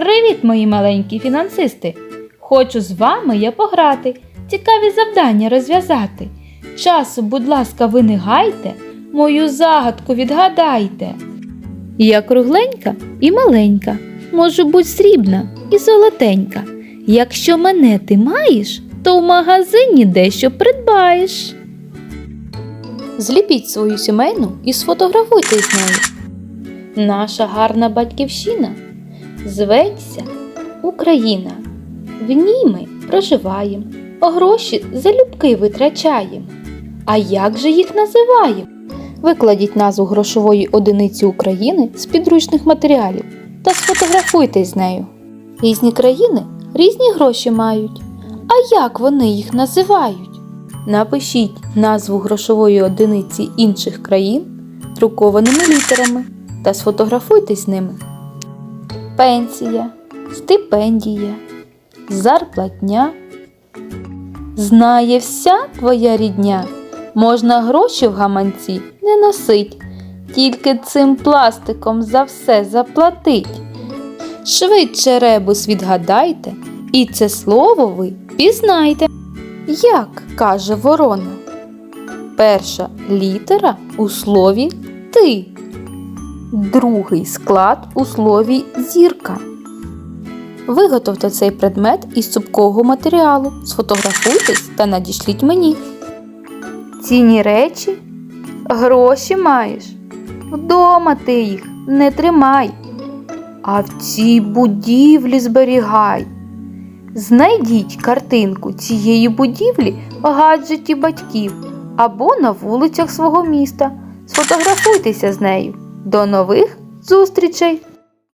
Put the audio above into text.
Привіт, мої маленькі фінансисти! Хочу з вами я пограти, цікаві завдання розв'язати. Часу, будь ласка, ви не гайте, мою загадку відгадайте. Я кругленька і маленька, можу бути срібна і золотенька. Якщо мене ти маєш, то в магазині дещо придбаєш. Зліпіть свою сімейну і сфотографуйте з нею. Наша гарна батьківщина зветься Україна. В ній ми проживаємо, гроші залюбки витрачаємо. А як же їх називаємо? Викладіть назву грошової одиниці України з підручних матеріалів та сфотографуйте з нею. Різні країни різні гроші мають. А як вони їх називають? Напишіть назву грошової одиниці інших країн друкованими літерами та сфотографуйтесь з ними. Пенсія, стипендія, зарплатня. Знає вся твоя рідня, можна гроші в гаманці не носить, тільки цим пластиком за все заплатить. Швидше ребус відгадайте, і це слово ви пізнайте. Як каже ворона? Перша літера у слові ти. Другий склад у слові зірка. Виготовте цей предмет із цупкого матеріалу. Сфотографуйтесь та надішліть мені. Цінні речі гроші маєш. Вдома ти їх не тримай, а в цій будівлі зберігай. Знайдіть картинку цієї будівлі в гаджеті батьків або на вулицях свого міста. Сфотографуйтеся з нею. До нових зустрічей!